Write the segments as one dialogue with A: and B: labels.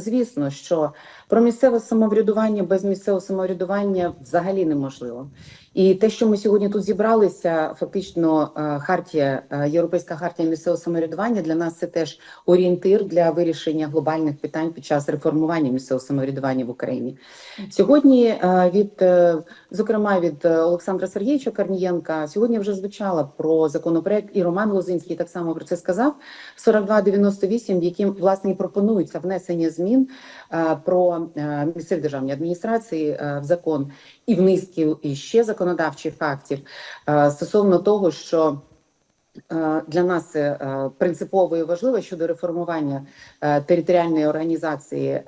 A: звісно, що про місцеве самоврядування без місцевого самоврядування взагалі неможливо. І те, що ми сьогодні тут зібралися, фактично е, хартія, е, європейська хартія місцевого самоврядування для нас це теж орієнтир для вирішення глобальних питань під час реформування місцевого самоврядування в Україні. Сьогодні е, від зокрема від Олександра Сергійовича Корнієнка сьогодні вже звучала про законопроект, і Роман Лозинський так само про це сказав. 4298, в яким власне і пропонується внесення змін про місцеві державні адміністрації в закон і в низки і ще законодавчих актів е, стосовно того, що е, для нас е, принципово і важливо щодо реформування територіальної організації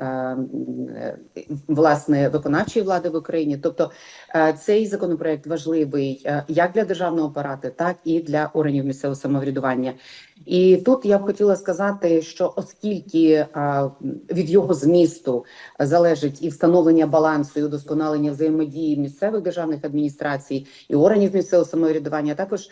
A: власне виконавчої влади в Україні. Тобто цей законопроект важливий як для державного апарату, так і для органів місцевого самоврядування. І тут я б хотіла сказати, що оскільки від його змісту залежить і встановлення балансу, і удосконалення взаємодії місцевих державних адміністрацій і органів місцевого самоврядування, також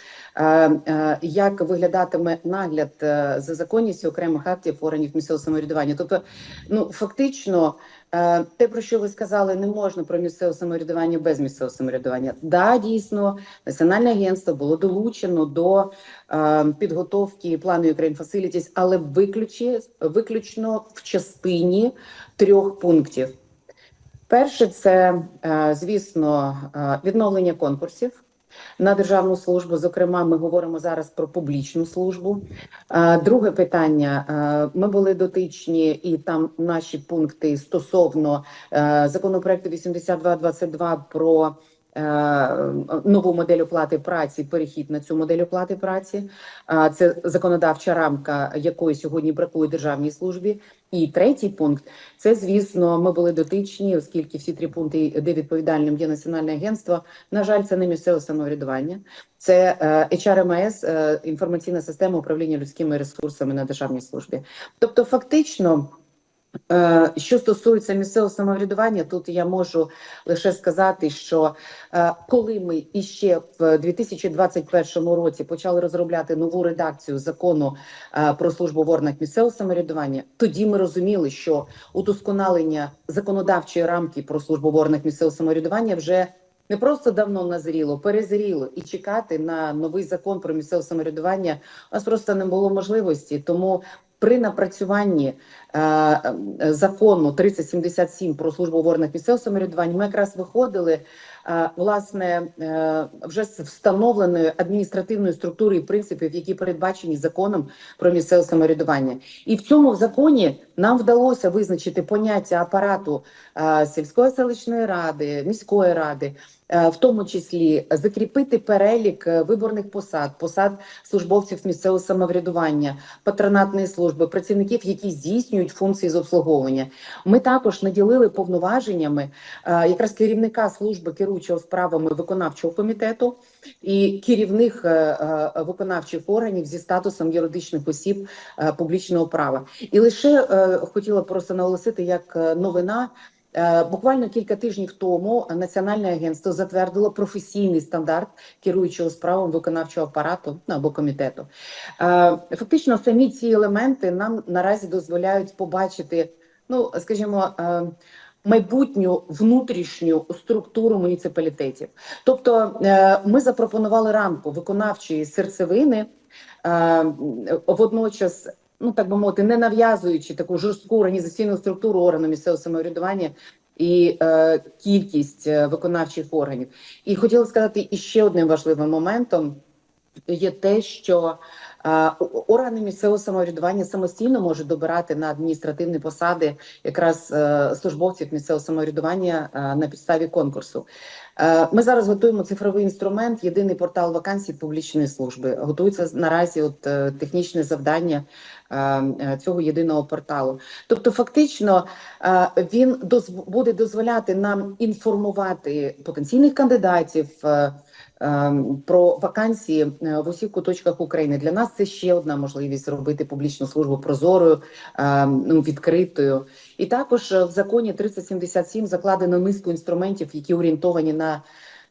A: як виглядатиме нагляд е, за законністю окремих актів органів місцевого самоврядування, тобто, ну фактично. Е, Те, про що ви сказали, не можна про місцеве самоврядування без місцевого самоврядування. Да, дійсно, національне агентство було долучено до е, підготовки плану Ukraine Facilities, але виключі, виключно в частині трьох пунктів. Перше, це е, звісно е, відновлення конкурсів на державну службу. Зокрема, ми говоримо зараз про публічну службу. Друге питання: ми були дотичні, і там наші пункти стосовно е, законопроекту 8222 про нову модель оплати праці, перехід на цю модель оплати праці. Це законодавча рамка, якої сьогодні бракує державній службі. І третій пункт це, звісно, ми були дотичні, оскільки всі три пункти, де відповідальним є національне агентство. На жаль, це не місцеве самоврядування, це е, HRMS, е, інформаційна система управління людськими ресурсами на державній службі. Тобто, фактично. Е, Що стосується місцевого самоврядування, тут я можу лише сказати, що е, коли ми іще в 2021 році почали розробляти нову редакцію закону е, про службу в органах місцевого самоврядування, тоді ми розуміли, що удосконалення законодавчої рамки про службу в органах місцевого самоврядування вже не просто давно назріло, перезріло і чекати на новий закон про місцеве самоврядування у нас просто не було можливості. Тому при напрацюванні е, е, закону 3077 про службу в органах місцевого самоврядування ми якраз виходили е, власне е, вже з встановленої адміністративної структури і принципів, які передбачені законом про місцеве самоврядування. І в цьому законі нам вдалося визначити поняття апарату е, сільської селищної ради, міської ради. Е, В тому числі закріпити перелік е, виборних посад, посад службовців місцевого самоврядування, патронатної служби, працівників, які здійснюють функції з обслуговування. Ми також наділили повноваженнями е, якраз керівника служби керуючого справами виконавчого комітету і керівних виконавчих органів зі статусом юридичних осіб публічного права. І лише хотіла просто наголосити як новина. Е, Буквально кілька тижнів тому Національне агентство затвердило професійний стандарт керуючого справами виконавчого апарату ну, або комітету. Е, Фактично, самі ці елементи нам наразі дозволяють побачити, ну скажімо. е, Майбутню внутрішню структуру муніципалітетів, тобто ми запропонували рамку виконавчої серцевини, водночас ну так би мовити, не нав'язуючи таку жорстку організаційну структуру органу місцевого самоврядування і е, кількість е, виконавчих органів. І хотіла сказати іще одним важливим моментом є те, що е, органи місцевого самоврядування самостійно можуть добирати на адміністративні посади якраз е, службовців місцевого самоврядування е, на підставі конкурсу. Е, Ми зараз готуємо цифровий інструмент, єдиний портал вакансій публічної служби. Готується наразі от е, технічне завдання цього єдиного порталу. Тобто, фактично, е, він буде дозволяти нам інформувати потенційних кандидатів. е, Про вакансії е, в усіх куточках України для нас це ще одна можливість зробити публічну службу прозорою, ну відкритою. І також е, в законі 3077 закладено низку інструментів, які орієнтовані на,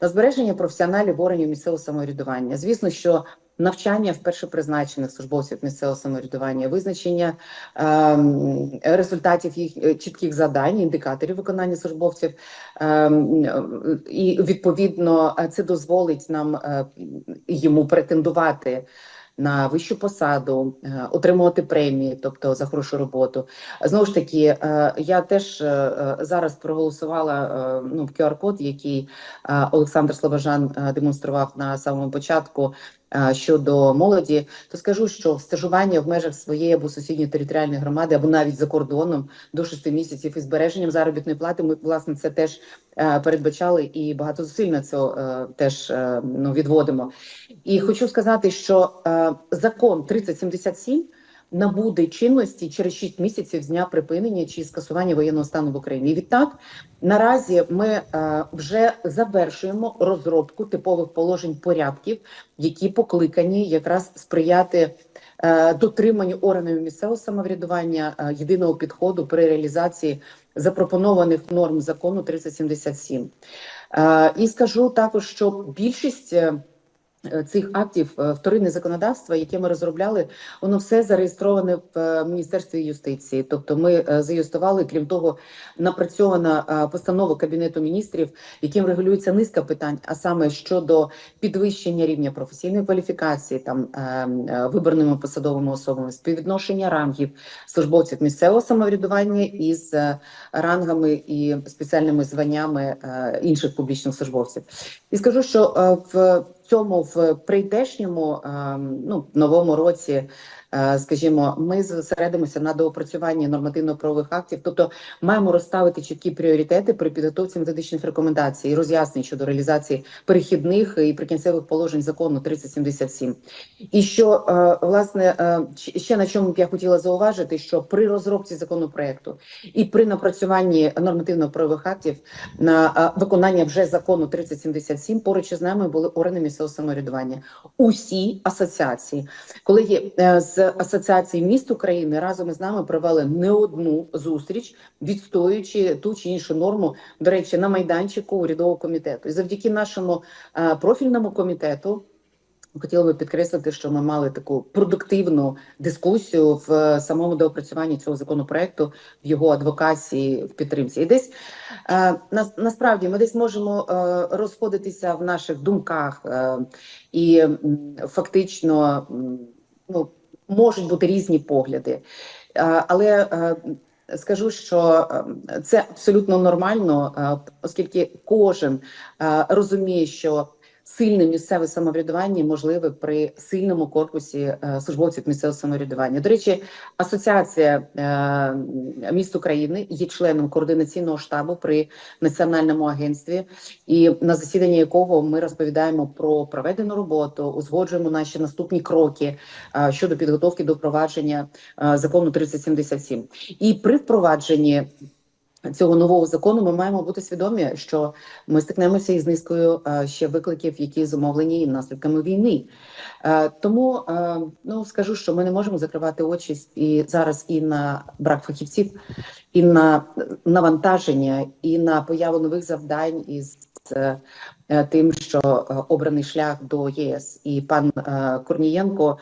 A: на збереження професіоналів органів місцевого самоврядування. Звісно, що навчання вперше призначених службовців місцевого самоврядування, визначення ем, результатів їх е, чітких завдань, індикаторів виконання службовців, е, і відповідно е, це дозволить нам е, йому претендувати. На вищу посаду, е, отримувати премії, тобто за хорошу роботу. Знову ж таки, е, я теж е, е, зараз проголосувала е, ну, в QR-код, який е, Олександр Слобожан е, демонстрував на самому початку е, щодо молоді. То скажу, що стажування в межах своєї або сусідньої територіальної громади, або навіть за кордоном до 6 місяців із збереженням заробітної плати. Ми власне це теж е, передбачали і багато зусиль на це е, теж е, ну, відводимо. І хочу сказати, що закон 3077 набуде чинності через 6 місяців з дня припинення чи скасування воєнного стану в Україні. І відтак наразі ми е, вже завершуємо розробку типових положень порядків, які покликані якраз сприяти е, дотриманню органів місцевого самоврядування е, єдиного підходу при реалізації запропонованих норм закону 3077. Е, і скажу також, що більшість. Е, Цих актів е, вторинне законодавства, яке ми розробляли, воно все зареєстроване в е, міністерстві юстиції. Тобто, ми заюстували, крім того, напрацьована постанова кабінету міністрів, яким регулюється низка питань, а саме щодо підвищення рівня професійної кваліфікації, там виборними посадовими особами, співвідношення рангів службовців місцевого самоврядування із рангами і спеціальними званнями інших публічних службовців. І скажу, що в цьому в прийдешньому е, ну новому році. Е, Скажімо, ми зосередимося на доопрацюванні нормативно-правових актів, тобто маємо розставити чіткі пріоритети при підготовці методичних рекомендацій і роз'яснень щодо реалізації перехідних і прикінцевих положень закону 3077. І що е, власне е, ще на чому б я хотіла зауважити, що при розробці законопроекту і при напрацюванні нормативно-правових актів на виконання вже закону 3077 поруч із нами були органи місцевого самоврядування. Усі асоціації, колеги е, з асоціації міст України разом із нами провели не одну зустріч, відстоюючи ту чи іншу норму. До речі, на майданчику урядового комітету. І завдяки нашому е, профільному комітету. Хотіла би підкреслити, що ми мали таку продуктивну дискусію в е, самому доопрацюванні цього законопроекту, в його адвокації, в підтримці. І десь е, на, насправді ми десь можемо розходитися в наших думках, і фактично ну, можуть бути різні погляди. Е, але е, скажу, що е, це абсолютно нормально, оскільки кожен розуміє, що сильне місцеве самоврядування можливе при сильному корпусі е, службовців місцевого самоврядування. До речі, асоціація е, міст України є членом координаційного штабу при національному агентстві, і на засіданні якого ми розповідаємо про проведену роботу, узгоджуємо наші наступні кроки е, щодо підготовки до впровадження закону 3077. І при впровадженні цього нового закону ми маємо бути свідомі, що ми стикнемося із низкою е, ще викликів, які зумовлені наслідками війни. Е, Тому е, ну скажу, що ми не можемо закривати очі і зараз і на брак фахівців, і на навантаження, і на появу нових завдань із тим, що обраний шлях до ЄС, і пан Корнієнко.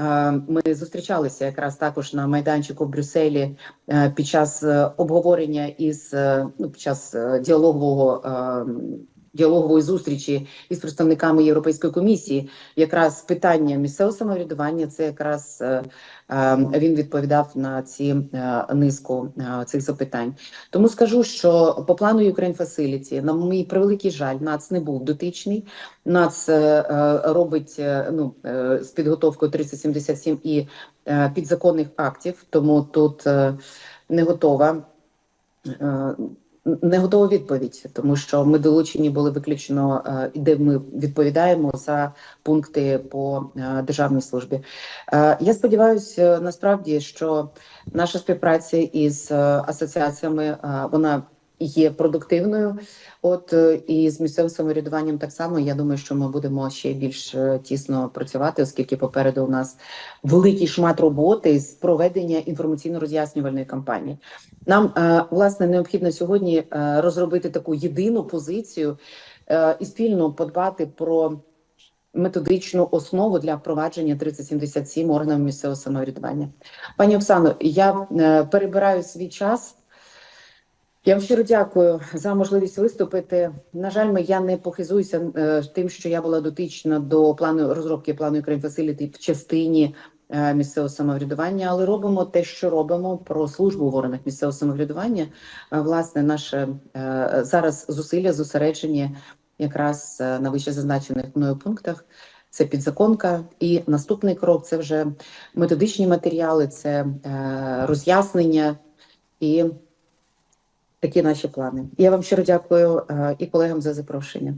A: Е, Ми зустрічалися якраз також на майданчику в Брюсселі е, під час е, обговорення із ну, під час діалогового діалогової зустрічі із представниками Європейської комісії. Якраз питання місцевого самоврядування це якраз е, е, він відповідав на ці е, низку цих запитань. Тому скажу, що по плану Ukraine Facility, на мій превеликий жаль, НАЦ не був дотичний. НАЦ робить ну, з підготовкою 3077 і підзаконних актів, тому тут не готова. Не готова відповідь, тому що ми долучені були виключно, е, де ми відповідаємо за пункти по е, державній службі. Е, Я сподіваюся, насправді, що наша співпраця із асоціаціями вона є продуктивною. От е, і з місцевим самоврядуванням так само. Я думаю, що ми будемо ще більш е, тісно працювати, оскільки попереду у нас великий шмат роботи з проведення інформаційно-роз'яснювальної кампанії. Нам е, власне необхідно сьогодні розробити таку єдину позицію і спільно подбати про методичну основу для впровадження 3077 органами місцевого самоврядування. Пані Оксано, я перебираю свій час. Я вам щиро дякую за можливість виступити. На жаль, я не похизуюся е, тим, що я була дотична до плану розробки плану Ukraine Facility в частині е, місцевого самоврядування, але робимо те, що робимо про службу в органах місцевого самоврядування. Е, Власне, наше зараз зусилля зосереджені якраз на вище зазначених мною пунктах. Це підзаконка, і наступний крок це вже методичні матеріали, це роз'яснення і такі наші плани. Я вам щиро дякую е, і колегам за запрошення.